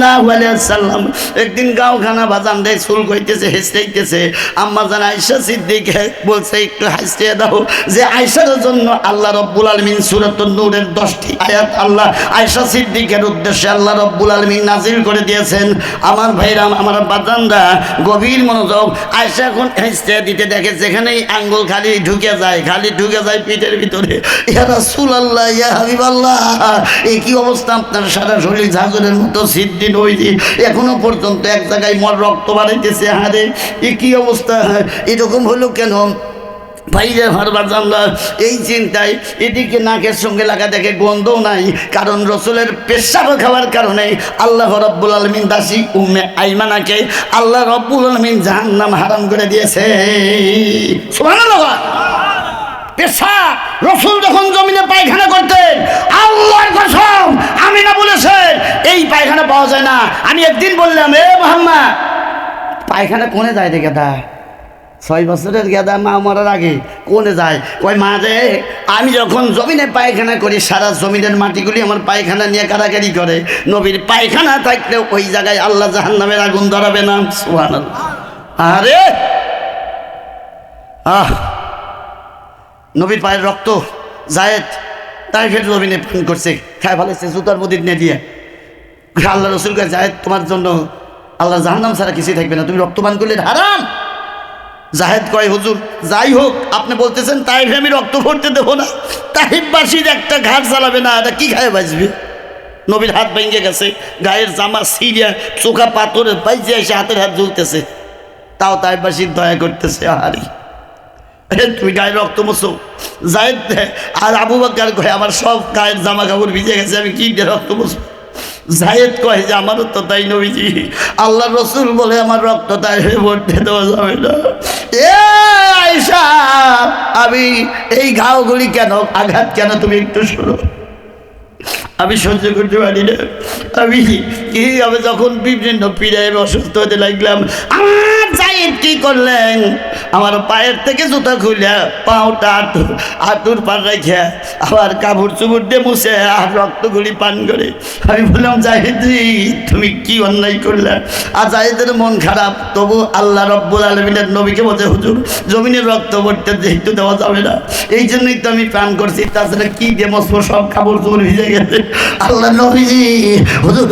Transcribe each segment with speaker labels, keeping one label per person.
Speaker 1: সাল্লাল্লাহু আলাইহি সাল্লাম একদিন গাঁওখানা বাজান দেয়, চুল কইতেছে হেসতেইতেছে আম্মা জান আয়েশা সিদ্দিক বলছে, একটু হাসতে দাও। যে আয়েশার জন্য আল্লাহ রব্বুল আলামিন সূরাতুন নূরের 10টি আয়াত আল্লাহ আয়েশা সিদ্দিকের উদ্দেশ্যে আল্লাহ রব্বুল আলামিন নাজিল করে দিয়েছেন। আমার ভাইরাম আমার বাজানরা, গভীর মনোযোগ আয়েশা এখন হেসতে দিতে দেখে, যেখানেই আঙ্গুল খালি ঢুকে যায়, খালি ঢুকে যায় পিঠের ভিতরে। ইয়া রাসূলুল্লাহ, ইয়া হাবিবাল্লাহ এই কি অবস্থা আপনার সারা শরীর ঝাঁঝরের মতো সিদ্ধি নইছে এখনও পর্যন্ত এক জায়গায় মর রক্ত বাড়াইতেছে, হারে। এ কি অবস্থা? এরকম হলো কেন? ভাইরে হারবার জানলা, এই চিন্তায় এদিকে নাকের সঙ্গে লাগা দেখে গন্ধও নাই, কারণ রসুলের পেশাব খাওয়ার কারণে আল্লাহ রব্বুল আলমিন দাসী উম্মে আইমানাকে আল্লাহ রব্বুল আলমিন জাহান্নাম হারাম করে দিয়েছে। সুবহানাল্লাহ! পেশা। রসুল যখন জমিনে পায়খানা করতেন, আল্লাহর কসম, আমি না বলেছে, এই পায়খানা পাওয়া যায় না। আমি একদিন বললাম, এ মোহাম্মদ, পায়খানা কোনে যায় রে গেদা? ছয় বছরের গেদা মা মরার আগে কোনে যায়? কই মা রে, আমি যখন জমিনে পায়খানা করি, সারা জমিনের মাটিগুলি আমার পায়খানা নিয়ে কারাকারি করে। নবীর পায়খানা থাকলে ওই জায়গায় আল্লাহ জাহান নামের আগুন ধরাবে না। সুবহানাল্লাহ। আরে! আহ! নবীর পায়ের রক্ত, জায়েদ তাই ফের জমিনে পান করছে, খায় ভালোছে জুতার মদির নিয়ে দিয়ে। আল্লাহ রসুল কে জায়েদ, তোমার জন্য আল্লাহ জাহান্নাম ছাড়া কিছুই থাকবে না, তুমি রক্ত পান করলে হারাম। জাহেদ কয়, হুজুর, যাই হোক, আপনি বলতেছেন তাই আমি রক্ত ভরতে দেবো না। তাহিববাসীর একটা ঘাট চালাবে না, এটা কি খায় বাঁচবে নবীর হাত ভেঙে গেছে, গায়ের জামা সিরিয়া চোখা পাথরের বাইজে এসে হাতের হাত জ্বলতেছে। তাও তাইবাসীর দয়া করতেছে, আহারি। তুমি গায়ের রক্ত মোছো। জায়েদ আর আবু বাক্কার কয়, আমার সব গায়ের জামা কাপড় ভিজে গেছে, আমি কি রক্ত মোছো? জায়েদ কয়, যে আমারও তো তাই নবীজি। আল্লাহ রসুল বলে আমার রক্ত তাই ভরতে দেওয়া যাবে না। এ আমি এই ঘাওগুলি কেন, আঘাত কেন তুমি একটু শোনো। আমি সহ্য করতে পারি না। আমি কি হবে যখন বিভিন্ন পীড়ায় আমি অসুস্থ হতে লাগলাম, আমার জায়েদ কি করলেন? আমার পায়ের থেকে জুতা খুলে আটুর পার রেখে আবার কাপড় চুপড় দিয়ে মুছে আর পান করে। আমি বললাম, জাহেদি তুমি কি অন্যায় করলে? আর জাহেদের মন খারাপ, তবু আল্লাহ রব্বুল আলমিনের নবীকে হুজুর জমিনের রক্ত পড়তে যেহেতু দেওয়া যাবে না, এই জন্যই তো আমি প্রাণ করছি, তাছাড়া কি দিয়ে সব কাপড় চুপড় ভিজে গেছে। আল্লাহ নবীজি, হুজুর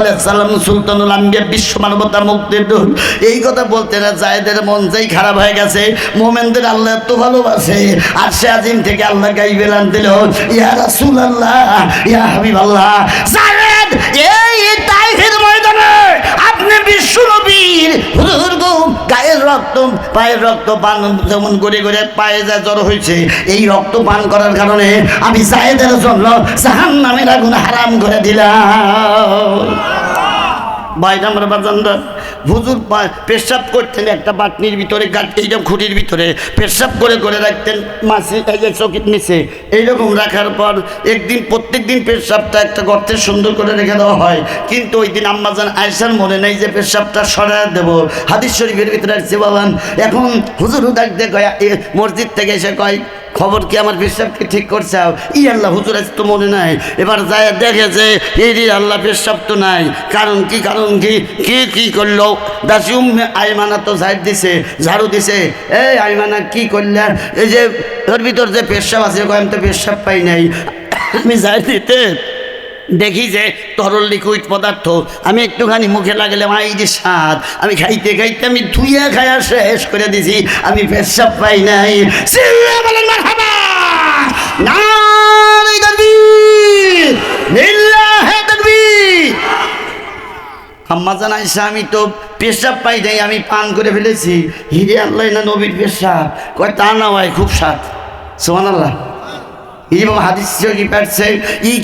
Speaker 1: আলাইহি সাল্লাম সুলতানুল আম্বিয়া বিশ্ব মানবতার মুক্তির এই কথা বলতে না, জায়েদের মন যেই খারাপ হয়ে গেছে, মোমেনদের আল্লাহ এত ভালোবাসে, আর সে আজিম থেকে আল্লাহ গাইবে লান দিল, ইয়া ইয়া আপনি বিশ্ব নবীর হুজুর গো, গায়ের পায়ের পান, যেমন পায়ে যা এই পান আমি জায়েদের জন্য জাহান নামের আগুন হারাম করে দিলাম। বাইরে আমরা বাজানরা হুজুর পেশাব করতেন একটা বাটনির ভিতরে গাছ এইরকম খুঁটির ভিতরে, পেশাব করে করে রাখতেন, মাসি এই যে নিচে। এইরকম রাখার পর একদিন প্রত্যেক দিন পেশাবটা একটা গর্তে সুন্দর করে রেখে দেওয়া হয়। কিন্তু ওই দিন আম্মাজান আয়সার মনে নেই যে পেশাবটা সরায় দেবো। হাদিস শরীফের ভিতরে রাখছে বাবান, এখন হুজুর ডাকতে কয়, এ মসজিদ থেকে এসে কয় খবর কি আমার পেশাবকে ঠিক করছে? ই আল্লাহ, হুজুর, আজ তো মনে নাই। এবার যায়, দেখে যে এই আল্লাহ পেশাব তো নাই। কারণ কি কারণ কি? কি কি করল? দাসি উম্মে আইমানা তো ঝাড় দিছে, ঝাড়ু দিছে। এই আইমানা কি করলে? এই যে, ওর ভিতর যে পেশাব আছে আমি তো পেশাব পাই নাই। আমি যাই দিতে দেখি যে তরল লিকুইড পদার্থ, আমি একটুখানি মুখে লাগলাম এই যে স্বাদ, আমি খাইতে খাইতে আমি ধুইয়া খায়া শেষ করে দিছি, আমি পেশাব পাই নাই। আম্মা জানাইছে আমি তো পেশাব পাই নাই, আমি পান করে ফেলেছি। হিরে আল্লাহ না নবীর পেশাব। কয়, তা না হয় খুব স্বাদ। সোমান আল্লাহ এবং হাদিস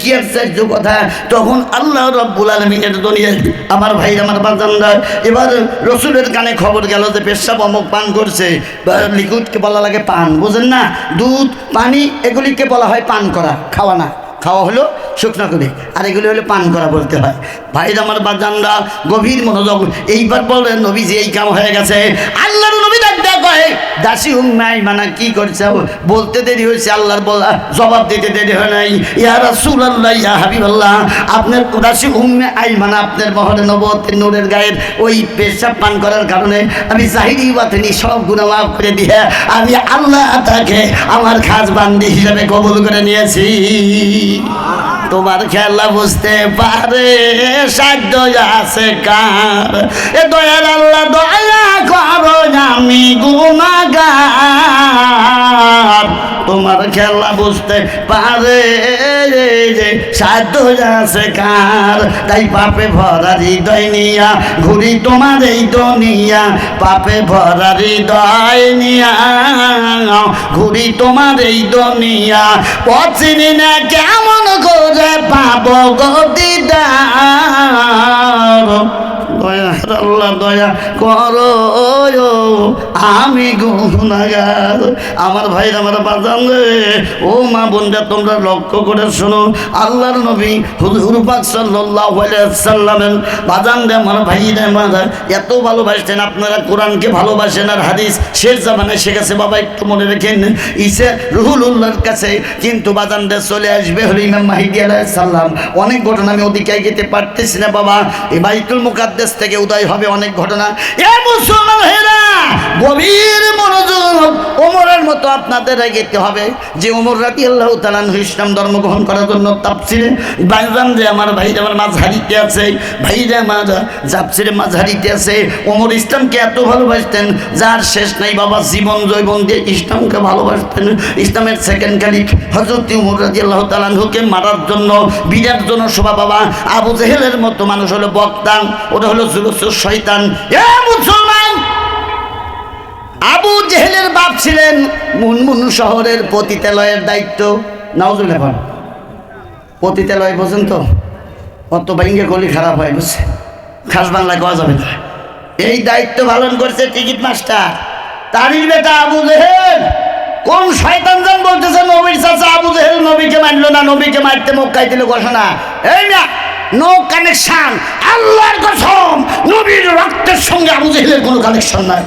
Speaker 1: কি আসছে যে কথা? তখন আল্লাহ রব্বুল আলমিনের দুনিয়ায় আমার ভাই, আমার বাজানরা এবার রসুলের কানে খবর গেল যে পেশাব অমুক পান করছে। লিকুইডকে বলা লাগে পান, বুঝেন না? দুধ, পানি, এগুলিকে বলা হয় পান করা, খাওয়া না। খাওয়া হলো শুকনো করে আর এগুলি হলো পান করা বলতে হয়। ভাই আমার বাজানরা গভীর মনোযোগ, এইবার বললেন নবী যে এই কাম হয়ে গেছে। আল্লাহর নবী ডাক দেয়া কয়, দাসী উম্মাই মানা কি করছে? বলতে দেরি হয়েছে, আল্লাহর বলা, জবাব দিতে দেরি হয় নাই। ইয়া রাসূলুল্লাহ, ইয়া হাবিবাল্লাহ, আপনার দাসী উম্মে আই মানা আপনার মহরে নবতের নূরের গায়ের ওই পেশাব পান করার কারণে আমি জাহিরি বাতিনি, সব গুণা মাফ করে দিয়ে আমি আল্লাহ তাকে আমার খাস বান্দি হিসেবে কবুল করে নিয়েছি। তোমার খেলা বুঝতে পারে। সাধ্য আছে কার? এ দয়ার আল্লাহ দয়া করো আমি গুণাগার। তোমার খেলা বুঝতে পারে সাধ্য আছে কার। তাই পাপে ভরা হৃদয় নিয়া ঘুরি তোমার এই দুনিয়া। পাপে ভরা হৃদয় নিয়া ঘুরি তোমার এই দুনিয়া। পচিনি না কেমন করে পাব গদিদার দয়ার আল্লাহ দয়া করো আমি গুনাগার আমার ভাই আমার বাজান ও মা বোনরা, তোমরা লক্ষ্য করে শোনো, আল্লাহর নবী হুজুর পাক সাল্লাল্লাহু আলাইহি সাল্লামের বাজান রে আমার ভাইরা আমার এত ভালোবাসতেন, আপনারা কোরআনকে ভালোবাসেন আর হাদিস শেষ জামানে শিখেছে বাবা, একটু মনে রেখেন, ইসে রুহুল উল্লাহর কাছে কিন্তু বাজান রে চলে আসবে হলো ইমাম মাহিদি আলাইহিস সালাম। অনেক ঘটনা আমি ওদিকে যেতে পারতেছি না, বাবা। এই বাইতুল মুকাদ্দাস থেকে উদয় হবে অনেক ঘটনা। এ মুসলমান হেরা গভীর মনোযোগ ওমরের মতো আপনাদের এগিয়ে হবে। যে ওমর রাতি আল্লাহ তালান ইসলাম ধর্ম গ্রহণ করার জন্য তাপসিরে বাইজান যে আমার ভাইরা আমার মাঝহারিতে আছে, ভাইরা আমার জাপসিরে মাঝহারিতে আছে। ওমর ইসলামকে এত ভালোবাসতেন, যার শেষ নাই বাবা জীবন জৈবন দিয়ে ইসলামকে ভালোবাসতেন। ইসলামের সেকেন্ড খালিক হজরত উমর রাজি আল্লাহ তালানহুকে মারার জন্য বিরাট জনসভা বাবা, আবু জেহেলের মতো মানুষ হলো বক্তা, ওটা হলো আবু জেহেলের বাপ ছিলেন মুনমুন শহরের পতিতালয়ের দায়িত্ব। নাওজুল এখন পতিতালয় বোঝেন তো অত গলি খারাপ হয় বুঝছে খাস বাংলায় কওয়া যাবে না। এই দায়িত্ব পালন করছে টিকিট মাস্টার। তারির বেটা আবু জেহেল। কোন শয়তান জান বলতেছে, নবীর চাচা আবু জেহেল নবীকে মানলো না, নবীকে মারতে মক্কাই দিল ঘোষণা। এই না নো কানেকশন আল্লাহর কসম, নবীর রক্তের সঙ্গে আবু জেহেলের কোনো কানেকশন নাই।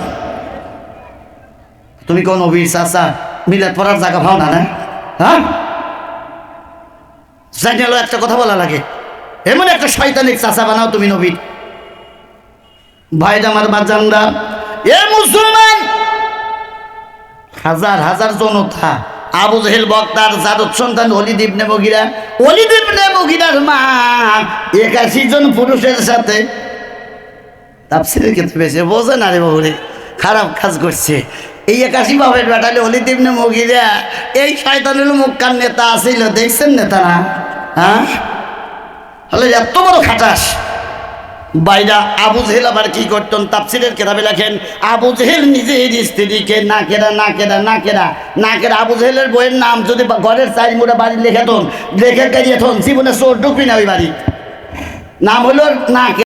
Speaker 1: তুমি কোন নবীর চাচা, মিলাদ পড়ার জায়গা পাও না না? হ্যাঁ? জানিয়ালো একটা কথা বলা লাগে। এমন একটা শয়তানিক চাচা বানাও তুমি নবীর। ভাই আমার বাজানরা, এ মুসলমান! হাজার হাজার জনতা আবু জহেল বক্তার জাদত সন্তান অলিদ ইবনে মগিরা। অলিদ ইবনে মগিরার মা একাশি জন পুরুষের সাথে তাপসিরের ক্ষেত্রে বেশি বোঝে না রে বাবুরে, খারাপ কাজ করছে। এই একাশি বাবের বেটালে অলিদ ইবনে মগিরা। এই শয়তানের মুক্কার নেতা আসিল দেখছেন নেতা না? হ্যাঁ? হলে এত বড় খাটাস। বাইরা আবু জেহেল আবার কি করতেন? তাফসিরের কেতাবে লেখেন, আবু জেহেল নিজের স্ত্রীকে না কেরা না কেরা না কেরা না কেরা আবু জেহেলের বইয়ের নাম যদি ঘরের চাই মোড়া বাড়ি লেখেতন, লেখে গেরিয়েতন জীবনে চোর ঢুকবি না ওই বাড়ি। নাম হলো না